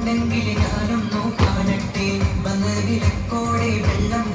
ഉണ്ടെങ്കിൽ ഞാനൊന്നു കാണട്ടെ. വന്ന് വിലക്കോടെ വെള്ളം